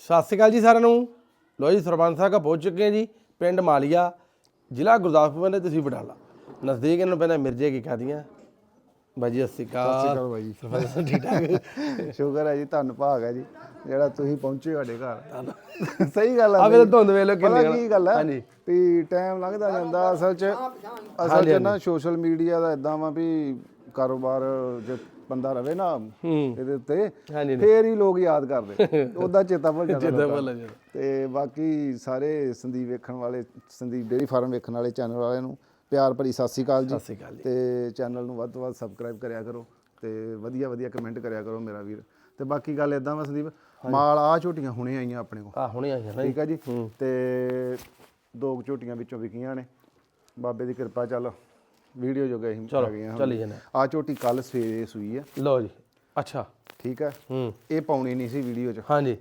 ਸਤਿ ਸ਼੍ਰੀ ਅਕਾਲ ਜੀ ਸਾਰਿਆਂ ਨੂੰ। ਲੋ ਜੀ ਸਰਪੰਚ ਸਾਹਿਬ ਕਾ ਪਹੁੰਚ ਚੁੱਕੇ ਹਾਂ ਜੀ ਪਿੰਡ ਮਾਲੀਆ ਜ਼ਿਲ੍ਹਾ ਗੁਰਦਾਸਪੁਰ ਦੇ ਤੁਸੀਂ ਬਟਾਲਾ। ਨਜ਼ਦੀਕ ਇਹਨੂੰ ਪੈਂਦਾ ਮਿਰਜੇ ਕੀ ਕਾਦੀਆਂ ਬਾਜੀ ਸਤਿ ਸ਼੍ਰੀ ਅਕਾਲ। ਅਕਾਲ ਬਾਈ ਸਰਪੰਚ ਠੀਕ ਠਾਕ? ਸ਼ੁਕਰ ਹੈ ਜੀ ਧੰਨ ਭਾਗ ਹੈ ਜੀ ਜਿਹੜਾ ਤੁਸੀਂ ਪਹੁੰਚੇ ਸਾਡੇ ਘਰ। ਸਹੀ ਗੱਲ ਆ ਹੈ ਵੇ ਧੁੰਦ ਵੇਲੋ ਕਿੰਨੀ ਕੀ ਗੱਲ ਹੈ ਹਾਂਜੀ। ਵੀ ਟਾਈਮ ਲੰਘਦਾ ਜਾਂਦਾ ਅਸਲ 'ਚ ਅਸਲ 'ਚ ਨਾ ਸੋਸ਼ਲ ਮੀਡੀਆ ਦਾ ਇਦਾਂ ਵਾ ਵੀ ਕਾਰੋਬਾਰ ਜੇ ਬੰਦਾ ਰਵੇ ਨਾ ਇਹਦੇ ਉੱਤੇ ਹਾਂਜੀ ਫੇਰ ਹੀ ਲੋਕ ਯਾਦ ਕਰਦੇ। ਉਹਦਾ ਚੇਤਾ ਭੁੱਲ ਜਾਂਦਾ ਤੇ ਬਾਕੀ ਸਾਰੇ ਸੰਦੀਪ ਵੇਖਣ ਵਾਲੇ ਸੰਦੀਪ ਡੇਰੀ ਫਾਰਮ ਵੇਖਣ ਵਾਲੇ ਚੈਨਲ ਵਾਲਿਆਂ ਨੂੰ ਪਿਆਰ ਭਰੀ ਸਤਿ ਸ੍ਰੀ ਅਕਾਲ ਜੀ। ਸਤਿ ਸ਼੍ਰੀ ਅਕਾਲ ਜੀ। ਤੇ ਚੈਨਲ ਨੂੰ ਵੱਧ ਤੋਂ ਵੱਧ ਸਬਸਕ੍ਰਾਈਬ ਕਰਿਆ ਕਰੋ ਤੇ ਵਧੀਆ ਵਧੀਆ ਕਮੈਂਟ ਕਰਿਆ ਕਰੋ ਮੇਰਾ ਵੀਰ। ਤੇ ਬਾਕੀ ਗੱਲ ਇਦਾਂ ਵਾ ਸੰਦੀਪ ਮਾਲ ਆ ਝੋਟੀਆਂ ਹੁਣੇ ਆਈਆਂ ਆਪਣੇ ਕੋਲ। ਆ ਹੁਣੇ ਨਾ ਜੀ। ਠੀਕ ਹੈ ਜੀ? ਤੇ ਦੋ ਕੁ ਝੋਟੀਆਂ ਵਿੱਚੋਂ ਵਿਕੀਆਂ ਨੇ। ਬਾਬੇ ਦੀ ਕਿਰਪਾ ਚੱਲ। ਵੀਡੀਓ ਜੋ ਗਏ ਆ ਗਈਆਂ ਚੱਲੀ ਜਾਣਾ ਆ। ਝੋਟੀ ਕੱਲ ਸਵੇਰੇ ਸੂਈ ਆ। ਲਓ ਜੀ ਅੱਛਾ। ਠੀਕ ਹੈ ਹੂੰ। ਇਹ ਪਾਉਣੀ ਨਹੀਂ ਸੀ ਵੀਡੀਓ 'ਚ। ਹਾਂਜੀ।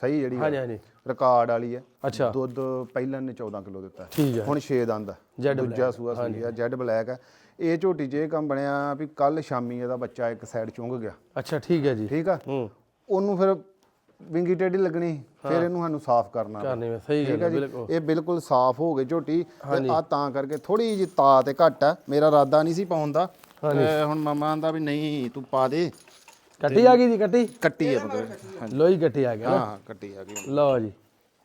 ਸਹੀ ਜਿਹੜੀ ਹਾਂਜੀ ਹਾਂਜੀ। ਰਿਕਾਰਡ ਵਾਲੀ ਹੈ ਅੱਛਾ। ਦੁੱਧ ਪਹਿਲਾਂ ਨੇ 14 ਕਿਲੋ ਦਿੱਤਾ। ਠੀਕ ਹੈ ਹੁਣ 6 ਦੰਦ ਆ। ਦੂਜਾ ਸੂਆ ਸੂਈ ਆ ਜੈਡ ਬਲੈਕ ਆ। ਇਹ ਝੋਟੀ 'ਚ ਇਹ ਕੰਮ ਬਣਿਆ ਵੀ ਕੱਲ ਸ਼ਾਮੀ ਇਹਦਾ ਬੱਚਾ ਇੱਕ ਸਾਈਡ ਚੁੰਗ ਗਿਆ। ਅੱਛਾ ਠੀਕ ਹੈ ਜੀ। ਠੀਕ ਆ? ਹੂੰ। ਉਹਨੂੰ ਫਿਰ ਵਿੰਗੀ ਟੇਢੀ ਲੱਗਣੀ ਫਿਰ ਇਹਨੂੰ ਸਾਨੂੰ ਸਾਫ਼ ਕਰਨਾ। ਕਰਨੀ ਸਹੀ ਗੱਲ ਹੈ ਹੈ ਜੀ? ਬਿਲਕੁਲ। ਇਹ ਬਿਲਕੁਲ ਸਾਫ਼ ਹੋ ਗਈ ਝੋਟੀ। ਤੇ ਆ ਤਾਂ ਕਰਕੇ ਥੋੜੀ ਜਿਹੀ ਤਾ ਤੇ ਘੱਟ ਆ। ਮੇਰਾ ਇਰਾਦਾ ਨਹੀਂ ਸੀ ਪਾਉਣ ਦਾ। ਹੁਣ ਮਾਮਾ ਆਂਦਾ ਵੀ ਨਹੀਂ ਤੂੰ ਪਾ ਦੇ। ਕੱਟੀ ਆ ਗਈ ਜੀ ਕੱਟੀ? ਕੱਟੀ ਆ ਮਤਲਬ ਹਾਂਜੀ। ਲੋ ਜੀ ਕੱਟੀ ਆ ਨਾ ਹਾਂ ਕੱਟੀ ਆ ਗਈ ਲਓ ਜੀ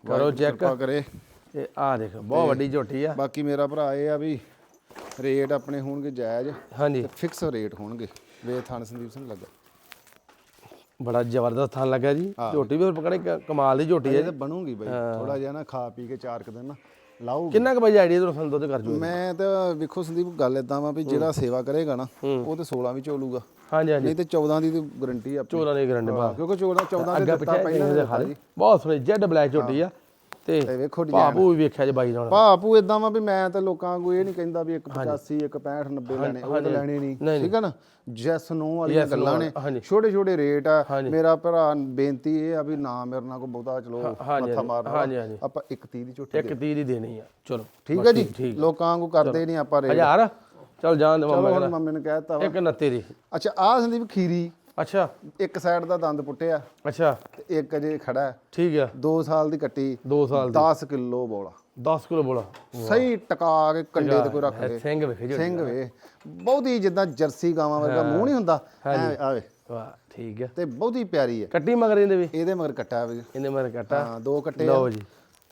ਕਰੋ ਚੈੱਕ। ਕਰੇ। ਤੇ ਆ ਦੇਖੋ ਬਹੁਤ ਵੱਡੀ ਝੋਟੀ ਆ। ਬਾਕੀ ਮੇਰਾ ਭਰਾ ਇਹ ਆ ਵੀ ਰੇਟ ਆਪਣੇ ਹੋਣਗੇ ਜਾਇਜ਼। ਹਾਂਜੀ। ਫਿਕਸ ਰੇਟ ਹੋਣਗੇ। ਵੇ ਥਾਨ ਸੰਦੀਪ ਸਿੰਘ ਲੱਗਾ। ਬੜਾ ਜ਼ਬਰਦਸਤ ਥਾਂ ਲੱਗਾ ਜੀ। ਝੋਟੀ ਵੀ ਪਕੜੇ ਕ- ਕਮਾਲ ਦੀ ਝੋਟੀ ਹੈ ਇਹ ਤਾਂ ਬਣੂਗੀ ਬਾਈ। ਥੋੜਾ ਜਿਹਾ ਨਾ ਖਾ ਪੀ ਕੇ ਚਾਰ ਕੁ ਦਿਨ ਨਾ ਲਾਊਗੀ। ਕਿੰਨਾ ਕੁ ਵਜੇ ਆਈਡੀਆ ਤੁਹਾਨੂੰ ਦੁੱਧ ਕਰ ਜੂ ਮੈਂ ਤਾਂ ਵੇਖੋ ਸੰਦੀਪ ਗੱਲ ਇਦਾਂ ਵਾ ਵੀ ਜਿਹੜਾ ਸੇਵਾ ਕਰੇਗਾ ਨਾ ਉਹ ਤੇ 16 ਵੀ ਚੋਲੂਗਾ। ਹਾਂਜੀ ਹਾਂਜੀ। ਨਹੀਂ ਤੇ 14 ਦੀ ਤੇ ਗਾਰੰਟੀ ਆ ਆਪਣੀ। ਚੋਰਾਂ ਦੇ ਗਰੰਡੇ ਬਾ ਕਿਉਂਕਿ 14 14 ਦੇ ਅੱਗਾ ਦਿੱਤਾ ਪਿੱਛੇ ਪਹਿਲਾਂ ਬਹੁਤ ਸੋਹਣੀ ਜੈਡ ਬਲੈਕ ਝੋਟੀ ਆ। ਤੇ ਵੇਖੋ design। ਭਾਪੂ ਵੀ ਵੇਖਿਆ ਜੇ ਬਾਈ ਨਾਲ। ਭਾਪੂ ਇਦਾਂ ਵਾ ਵੀ ਮੈਂ ਤਾਂ ਲੋਕਾਂ ਵਾਂਗੂ ਇਹ ਨਹੀਂ ਕਹਿੰਦਾ ਵੀ 185 165 90 ਲੈਣੇ ਉਹ ਤਾਂ ਲੈਣੇ ਨਹੀਂ। ਠੀਕ ਹੈ ਨਾ? ਜੈਸ ਨੋ ਵਾਲੀਆਂ ਗੱਲਾਂ ਨੇ। ਛੋਟੇ ਛੋਟੇ ਰੇਟ ਆ। ਮੇਰਾ ਭਰਾ ਬੇਨਤੀ ਇਹ ਆ ਵੀ ਨਾ ਮੇਰੇ ਨਾਲ ਕੋ ਬਹੁਤਾ ਚਲੋ ਮੱਥਾ ਮਾਰਨਾ। ਆਪਾਂ 130 ਦੀ ਝੋਟੀ ਇੱਕ ਤੀਰ ਹੀ ਦੇਣੀ ਆ। ਚਲੋ ਠੀਕ ਹੈ ਜੀ? ਲੋਕਾਂ ਵਾਂਗੂ ਕਰਦੇ ਨਹੀਂ ਆਪਾਂ ਰੇਟ। ਹਜ਼ਾਰ? ਚਲ ਜਾਣ ਦੇ ਮਾਮਾ ਨੇ ਕਹਿਤਾ ਵਾ। ਇੱਕ 29 ਦੀ। ਅੱਛਾ ਆ ਸੰਦੀਪ ਖੀਰੀ। ਅੱਛਾ। ਇੱਕ ਸਾਈਡ ਦਾ ਦੰਦ ਪੁੱਟਿਆ। ਅੱਛਾ। ਤੇ ਇੱਕ ਅਜੇ ਖੜਾ ਹੈ। ਠੀਕ ਆ 2 ਸਾਲ ਦੀ ਕੱਟੀ। 2 ਸਾਲ 10 ਕਿਲੋ ਬੋਲਾ। 10 ਕਿਲੋ ਬੋਲਾ। ਸਹੀ ਟਕਾ ਕੇ ਕੰਡੇ ਤੇ ਕੋਈ ਰੱਖ ਦੇ। ਸਿੰਘ ਵੇਖੇ ਸਿੰਘ ਵੇ। ਬਹੁਤੀ ਜਿੱਦਾਂ ਜਰਸੀ ਗਾਵਾਂ ਵਰਗਾ ਮੂੰਹ ਨਹੀਂ ਹੁੰਦਾ। ਆਵੇ। ਵਾਹ ਠੀਕ ਆ ਤੇ ਬਹੁਤੀ ਪਿਆਰੀ ਹੈ। ਕੱਟੀ ਮਗਰ ਇਹਦੇ ਵੀ? ਇਹਦੇ ਮਗਰ ਕੱਟਾ ਵੀ। ਇਹਦੇ ਮਗਰ ਕੱਟਾ। ਹਾਂ ਦੋ ਕੱਟੇ ਲਓ ਜੀ।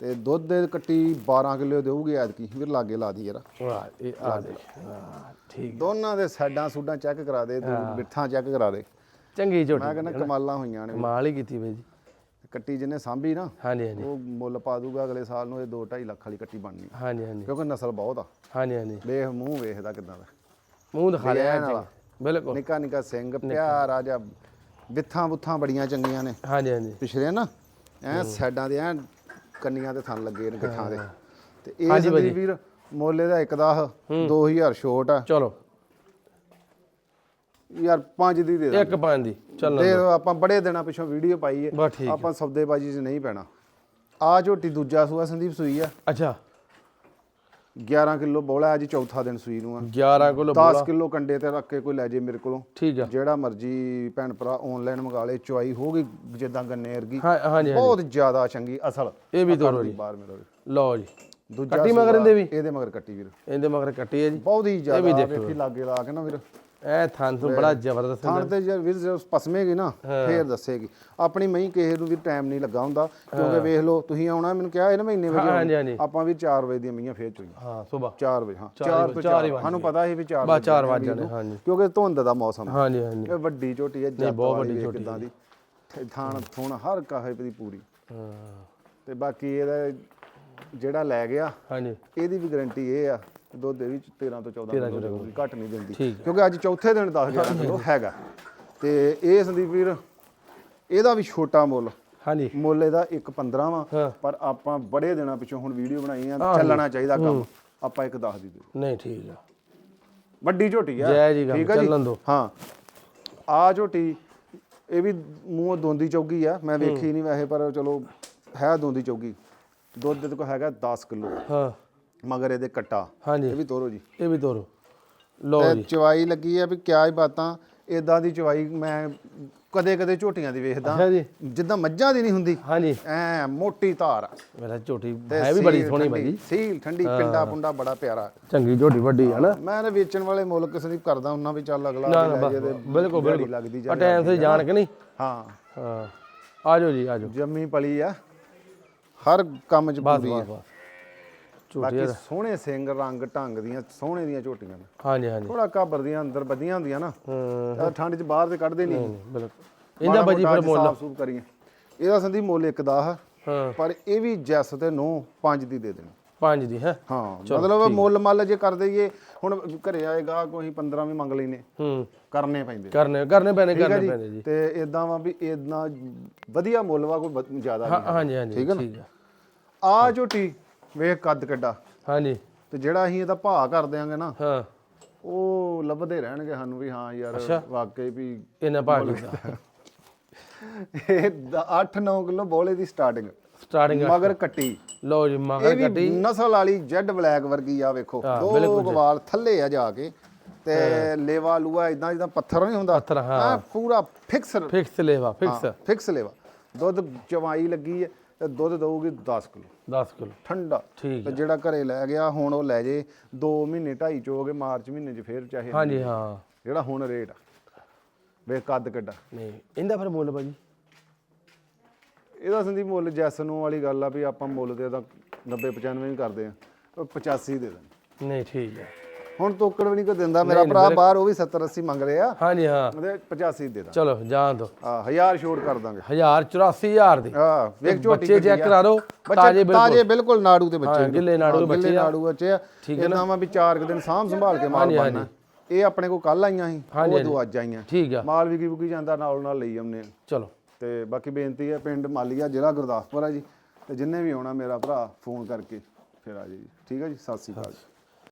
ਤੇ ਦੁੱਧ ਦੇ ਕੱਟੀ 12 ਕਿਲੋ ਦੇਊਗੀ ਐਤਕੀ। ਵੀਰ ਲਾਗੇ ਲਾ ਦੀ ਯਾਰ ਵਾਹ ਇਹ ਆ ਵਾਹ, ਠੀਕ ਦੋਨਾਂ ਦੇ ਸਾਈਡਾਂ ਸੂਡਾਂ ਚੈੱਕ ਕਰਾ ਦੇ। ਬਿੱਠਾਂ ਚੈੱਕ ਕਰਾ ਦੇ। ਚੰਗੀ ਝੋਟੀ ਮੈਂ ਕਹਿੰਦਾ ਕਮਾਲਾਂ ਹੋਈਆਂ ਨੇ। ਕਮਾਲ ਹੀ ਕੀਤੀ ਬਈ ਜੀ। ਕੱਟੀ ਜਿਹਨੇ ਸਾਂਭੀ ਨਾ ਹਾਂਜੀ ਹਾਂਜੀ। ਉਹ ਮੁੱਲ ਪਾ ਦੂਗਾ ਅਗਲੇ ਸਾਲ ਨੂੰ ਇਹ 2.5 ਲੱਖ ਵਾਲੀ ਕੱਟੀ ਬਣਨੀ। ਹਾਂਜੀ ਹਾਂਜੀ। ਕਿਉਂਕਿ ਨਸਲ ਬਹੁਤ ਆ। ਹਾਂਜੀ ਹਾਂਜੀ। ਵੇਖ ਮੂੰਹ ਵੇਖਦਾ ਕਿਦਾਂ ਦਾ। ਮੂੰਹ ਦਿਖਾ ਵਾਲਾ। ਬਿਲਕੁਲ। ਨਿੱਕਾ ਨਿੱਕਾ ਸਿੰਘ ਪਿਆਰਾ ਜਿਹਾ ਬਿੱਥਾਂ ਬੁੱਥਾਂ ਬੜੀਆਂ ਚੰਗੀਆਂ ਨੇ। ਹਾਂਜੀ ਹਾਂਜੀ। ਪਿਛਲੇ ਨਾ ਐ ਸਾਈਡਾਂ ਦੇ ਐ ਕੰਨੀਆਂ ਤੇ ਥਣ ਲੱਗੇ ਨੇ ਗਿੱਠਾਂ ਦੇ। ਤੇ ਇਹ ਵੀਰ ਮੋਲੇ ਦਾ ਇੱਕ ਦਾ 2000 ਛੋਟ ਆ। ਚਲੋ। ਯਾਰ ਪੰਜ ਦੀ ਦੇ ਦੇ ਇੱਕ ਪੰਜ ਦੀ ਚੱਲ ਦੇ ਦਿਓ, ਆਪਾਂ ਬੜੇ ਦਿਨਾਂ ਪਿਛੋਂ ਵੀਡੀਓ ਪਾਈ ਬਸ ਠੀਕ ਆਪਾਂ ਸੌਦੇਬਾਜੀ 'ਚ ਨਹੀਂ ਪੈਣਾ। ਆ ਝੋਟੀ ਦੂਜਾ ਸੂਆ ਸੰਦੀਪ ਸੂਈ ਆ। ਅੱਛਾ। 11 ਕਿਲੋ ਬੋਲਾ ਅੱਜ ਚੌਥਾ ਦਿਨ ਸੂਈ ਨੂੰ ਆ। 11 ਕਿਲੋ 10 ਕਿਲੋ ਕੰਡੇ ਤੇ ਰੱਖ ਕੇ ਕੋਈ ਲੈ ਜੇ ਮੇਰੇ ਕੋਲੋਂ। ਠੀਕ ਆ। ਜਿਹੜਾ ਮਰਜ਼ੀ ਭੈਣ ਭਰਾ ਆਨਲਾਈਨ ਮੰਗਾ ਲੇ ਚੁਆਈ ਹੋਗੀ ਜਿੱਦਾਂ ਗੰਨੇ ਵਰਗੀ। ਹਾਂ ਹਾਂਜੀ ਹਾਂਜੀ। ਬਹੁਤ ਜ਼ਿਆਦਾ ਚੰਗੀ ਅਸਲ। ਇਹ ਵੀ ਤੋਰੋ ਜੀ ਬਾਹਰ ਮੇਰੇ ਲਓ ਜੀ। ਦੂਜਾ ਕੱਟੀ ਮਗਰ ਸੂਆ, ਇਹਦੇ ਵੀ? ਇਹਦੇ ਮਗਰ ਕੱਟੀ ਵੀਰ। ਇਹਦੇ ਮਗਰ ਕੱਟੀ ਹੈ ਜੀ। ਬਹੁਤ ਹੀ ਜ਼ਿਆਦਾ ਵੇਖੀ ਲਾਗੇ ਲਾ ਕੇ ਨਾ ਵੀਰ। ਇਹ ਥਾਂ ਤੋਂ ਬੜਾ ਜ਼ਬਰਦਸਤ ਥਾਣ ਤੇ ਜੇ ਵੀਰ ਜੇ ਪਸਮੇਗੀ ਨਾ ਫੇਰ ਦੱਸੇਗੀ। ਆਪਣੀ ਮਈ ਕਿਸੇ ਨੂੰ ਵੀ ਟਾਈਮ ਨਹੀਂ ਲੱਗਾ ਹੁੰਦਾ ਕਿਉਂਕਿ ਵੇਖ ਲਓ ਤੁਸੀਂ ਆਉਣਾ ਮੈਨੂੰ ਕਿਹਾ ਇਹ ਨਾ ਮਹੀਨੇ ਵਜੇ ਆਪਾਂ ਵੀ 4 ਵਜੇ ਦੀਆਂ ਮਈਆਂ ਫੇਰ ਚੋਈਆਂ ਹਾਂ ਸਵੇਰ। 4 ਵਜੇ ਹਾਂ ਚਾਰ 4 ਤੋਂ ਚਾਰ ਹੀ 4 ਵੱਜ। ਸਾਨੂੰ ਪਤਾ ਸੀ ਵੀ 4 ਬਸ 4 ਵਜ ਜਾਣੇ ਹਾਂਜੀ। ਕਿਉਂਕਿ ਧੁੰਦ ਦਾ ਮੌਸਮ ਹਾਂਜੀ ਹਾਂਜੀ। ਇਹ ਵੱਡੀ ਝੋਟੀ ਹੈ ਜੱਟ ਬਹੁਤ ਵੱਡੀ ਝੋਟੀ ਕਿੱਦਾਂ ਦੀ। ਤੇ ਥਾਣ ਹਰ ਕਾਹੇ ਦੀ ਪੂਰੀ। ਹਾਂ। ਤੇ ਬਾਕੀ ਇਹਦਾ ਜਿਹੜਾ ਲੈ ਗਿਆ ਹਾਂਜੀ। ਇਹਦੀ ਵੀ ਗਾਰੰਟੀ ਇਹ ਆ ਦੁੱਧ ਦੇ ਵਿੱਚ 13 ਤੋਂ 14 ਕਿਲੋ ਘੱਟ ਨਹੀਂ ਦਿੰਦੀ। ਕਿਉਂਕਿ ਅੱਜ ਚੌਥੇ ਦਿਨ 10 11 ਕਿਲੋ ਹੈਗਾ। ਤੇ ਇਹ ਸੰਦੀਪ ਵੀਰ ਇਹਦਾ ਵੀ ਛੋਟਾ ਮੁੱਲ। ਹਾਂਜੀ। ਮੁੱਲ ਇਹਦਾ 1.15 ਵਾ। ਪਰ ਆਪਾਂ ਬੜੇ ਦਿਨਾਂ ਪਿੱਛੋਂ ਹੁਣ ਵੀਡੀਓ ਬਣਾਈ ਆ ਚੱਲਣਾ ਚਾਹੀਦਾ ਕੰਮ। ਆਪਾਂ ਇੱਕ ਦੱਸ ਦੀ ਦੇ ਨਹੀਂ ਠੀਕ ਆ। ਵੱਡੀ ਝੋਟੀ ਆ। ਜੈ ਜੀ ਗੱਲ, ਠੀਕ ਆ ਚੱਲਣ ਦਿਓ। ਹਾਂ। ਆ ਝੋਟੀ ਇਹ ਵੀ ਮੂੰਹ ਦੋਂਦੀ ਚੌਗੀ ਆ। ਮੈਂ ਵੇਖੀ ਨਹੀਂ ਵੈਸੇ ਪਰ ਚਲੋ ਹੈ ਦੋਂਦੀ ਚੌਗੀ। ਦੁੱਧ ਦੇ ਕੋ ਹੈਗਾ 10 ਕਿਲੋ। ਹਾਂ। ਮਗਰ ਇਹਦੇ ਕੱਟਾ। ਹਾਂਜੀ। ਇਹ ਵੀ ਤੋਰੋ ਜੀ। ਇਹ ਵੀ ਤੋਰੋ। ਲਓ ਤੇ ਜੀ। ਚਵਾਈ ਲੱਗੀ ਆ ਵੀ ਕਿਆ ਹੀ ਬਾਤਾਂ। ਇਦਾਂ ਦੀ ਚਵਾਈ ਮੈਂ ਕਦੇ ਕਦੇ ਝੋਟੀਆਂ ਦੀ ਵੇਖਦਾ। ਅੱਛਾ ਜੀ। ਜਿੱਦਾਂ ਮੱਝਾਂ ਦੀ ਨਹੀਂ ਹੁੰਦੀ। ਹਾਂਜੀ। ਐ ਮੋਟੀ ਧਾਰ ਆ। ਮੇਰਾ ਝੋਟੀ ਤੇ ਹੈ ਵੀ ਬੜੀ ਸੀਲ ਸੋਹਣੀ ਠੰਡੀ- ਭਾਜੀ। ਸੀਲ ਠੰਡੀ ਪਿੰਡਾ ਪੁੰਡਾ ਬੜਾ ਪਿਆਰਾ। ਚੰਗੀ ਝੋਟੀ ਵੱਡੀ ਹੈ ਨਾ। ਮੈਂ ਨਾ ਵੇਚਣ ਵਾਲੇ ਮੁੱਲ ਕਿਸੇ ਦੀ ਕਰਦਾ ਉਹਨਾਂ ਵੀ ਚੱਲ ਅਗਲਾ ਨਾ ਵੀ ਨਾ ਲੈ ਬਸ ਜੇ ਤੇ ਬਿਲਕੁਲ ਦਿਹਾੜੀ ਬਿਲਕੁਲ। ਲੱਗਦੀ ਆ ਜਾ ਟਾਈਮ ਤੇ ਜਾਣ ਕੇ ਨਹੀਂ? ਹਾਂ। ਹਾਂ। ਆ ਜਾਓ ਜੀ ਆ ਜਾਓ। ਜੰਮੀ ਪਲੀ ਆ। ਹਰ ਕੰਮ ਚ ਬਸ ਪੂਰੀ ਆ। ਬਸ ਬਸ। ਝੋਟੀ ਬਾਕੀ ਸੋਹਣੇ ਸਿੰਘ ਰੰਗ ਢੰਗ ਦੀਆਂ ਸੋਹਣੇ ਦੀਆਂ ਝੋਟੀਆਂ ਨੇ। ਹਾਂਜੀ ਹਾਂਜੀ। ਥੋੜਾ ਕਾਬਰ ਦੀਆਂ ਅੰਦਰ ਵਧੀਆਂ ਹੁੰਦੀਆਂ ਨਾ। ਹਾਂ। ਠੰਡ ਚ ਬਾਹਰ ਤੇ ਕੱਢਦੇ ਨਹੀਂ। ਬਿਲਕੁਲ। ਇਹਦਾ ਭਾਜੀ ਫਿਰ ਮੁੱਲ। ਸਾਫ਼ ਸੂਫ ਕਰੀਏ। ਇਹਦਾ ਸੰਦੀ ਮੁੱਲ ਇੱਕ ਦਾ ਆ। ਹਾਂ। ਪਰ ਇਹ ਵੀ ਜੈਸ ਤੇ ਨੋ ਪੰਜ ਦੀ ਦੇ ਦੇਣੀ। ਪੰਜ ਦੀ ਹੈ? ਹਾਂ ਮਤਲਬ ਮੁੱਲ ਮੱਲ ਜੇ ਕਰ ਦਈਏ ਹੁਣ ਘਰੇ ਆਏਗਾ ਕੋਈ 15 ਵੀ ਮੰਗ ਲੈਨੇ। ਹੂੰ। ਕਰਨੇ ਪੈਂਦੇ। ਕਰਨੇ ਕਰਨੇ ਪੈਣੇ ਕਰਨੇ ਪੈਣੇ ਜੀ। ਤੇ ਇਦਾਂ ਵਾ ਵੀ ਇਦਾਂ ਵਧੀਆ ਮੁੱਲ ਵਾ ਕੋਈ ਜ਼ਿਆਦਾ ਹਾਂ ਨਹੀਂ ਹਾਂਜੀ ਹਾਂਜੀ? ਠੀਕ ਹੈ ਆ ਝੋਟੀ। ਵੇਖ ਕੱਦ ਕੱਡਾ। ਹਾਂਜੀ। ਤੇ ਜਿਹੜਾ ਅਸੀਂ ਇਹਦਾ ਭਾਅ ਕਰ ਦਿਆਂਗੇ ਨਾ ਹਾਂ। ਉਹ ਲੱਭਦੇ ਰਹਿਣਗੇ ਸਾਨੂੰ ਵੀ ਹਾਂ ਯਾਰ ਵਾਕਈ ਵੀ ਇਹਨਾਂ ਭਾਗ ਕੀਤਾ। ਇਹ 8-9 ਕਿਲੋ ਬੋਲੇ ਦੀ ਸਟਾਰਟਿੰਗ ਸਟਾਰਟਿੰਗ ਮਗਰ ਕੱਟੀ। ਲਓ ਜੀ ਮਗਰ ਵੀ ਨਸਲ ਵਾਲੀ ਜੈਡ ਬਲੈਕ ਵਰਗੀ ਆ ਵੇਖੋ। ਦੋ ਗਵਾਲ ਥੱਲੇ ਆ ਜਾ ਕੇ ਤੇ ਲੇਵਾ ਲੂਆ ਇਦਾਂ ਜਿੱਦਾਂ ਪੱਥਰ ਨਹੀਂ ਹੁੰਦਾ। ਪੱਥਰ, ਹਾਂ। ਐਂ ਪੂਰਾ ਫਿਕਸ ਫਿਕਸ ਲੈਵਾ ਫਿਕਸ ਫਿਕਸ ਲੇਵਾ। ਦੁੱਧ ਚਵਾਈ ਲੱਗੀ ਹੈ। ਤੇ ਦੁੱਧ ਦਊਗੀ 10 ਕਿਲੋ। 10 ਕਿਲੋ। ਠੰਡਾ। ਠੀਕ ਤੇ ਜਿਹੜਾ ਘਰੇ ਲੈ ਗਿਆ ਹੁਣ ਉਹ ਲੈ ਜੇ 2 ਮਹੀਨੇ ਢਾਈ ਚ ਹੋ ਗਏ ਮਾਰਚ ਮਹੀਨੇ ਚ ਫੇਰ ਚਾਹੇ ਹਾਂਜੀ ਹਾਂ। ਜਿਹੜਾ ਹੁਣ ਰੇਟ ਆ। ਵੇ ਕੱਦ ਕੱਡਾ ਨਹੀਂ ਇਹਦਾ ਫਿਰ ਮੁੱਲ ਭਾਜੀ? ਇਹਦਾ ਸੰਦੀ ਮੁੱਲ ਜੈਸ ਨੂੰ ਵਾਲੀ ਗੱਲ ਆ ਵੀ ਆਪਾਂ ਮੁੱਲ ਤੇ ਇਹਦਾ 90 95 ਵੀ ਕਰਦੇ ਆ ਉਹ 85 ਦੇ ਦੇਣ। ਨਹੀਂ ਠੀਕ ਹੈ। ਹੁਣ ਤੋਕੜ ਵੀ ਨਹੀਂ ਕੋ ਦਿੰਦਾ। ਮੇਰਾ ਭਰਾ ਬਾਹਰ ਉਹ ਵੀ 70 80 ਮੰਗ ਰਹੇ। ਆ ਹਾਂਜੀ ਹਾਂ। ਉਹਦੇ 85 ਦੇ ਦਾਂ। ਚਲੋ ਜਾਣ ਦੋ। ਆ 1000 ਛੋੜ ਕਰ ਦਾਂਗੇ। 1084 ਦੀ। ਆ ਵੇਖ ਝੋਟੀ ਬੱਚੇ ਚੈੱਕ ਕਰਾ ਦਿਓ ਤਾਜ਼ੇ ਬਿਲਕੁਲ। ਤਾਜੇ ਬਿਲਕੁਲ ਨਾੜੂ ਦੇ ਬੱਚੇ ਹਾਂ, ਗਿੱਲੇ ਨਾੜੂ ਦੇ ਹਾਂ, ਗਿੱਲੇ ਬੱਚੇ ਆ। ਨਾੜੂ ਬੱਚੇ ਆ। ਇਹਨਾਂ ਵਾ ਵੀ 4 ਦਿਨ ਸਾਂਭ ਸੰਭਾਲ ਕੇ ਮਾਲ ਬਣਨਾ। ਇਹ ਆਪਣੇ ਕੋ ਕੱਲ ਆਈਆਂ ਸੀ ਉਹ ਦੋ ਅੱਜ ਆਈਆਂ। ਠੀਕ ਆ। ਮਾਲ ਵਿਕੀ ਵਿਕੀ ਜਾਂਦਾ ਨਾਲ ਨਾਲ ਲਈ ਆਉਂਦੇ ਆ। ਚਲੋ। ਤੇ ਬਾਕੀ ਬੇਨਤੀ ਹੈ ਪਿੰਡ ਮਾਲੀਆ ਜ਼ਿਲ੍ਹਾ ਗੁਰਦਾਸਪੁਰ ਆ ਜੀ। ਤੇ ਜਿੰਨੇ ਵੀ ਆਉਣਾ ਮੇਰਾ ਭਰਾ ਫੋਨ ਕਰਕੇ ਫਿਰ ਆ ਜੀ ਠੀਕ ਹੈ ਜੀ? ਸਤਿ ਸ੍ਰੀ ਅਕਾਲ। ਜੀ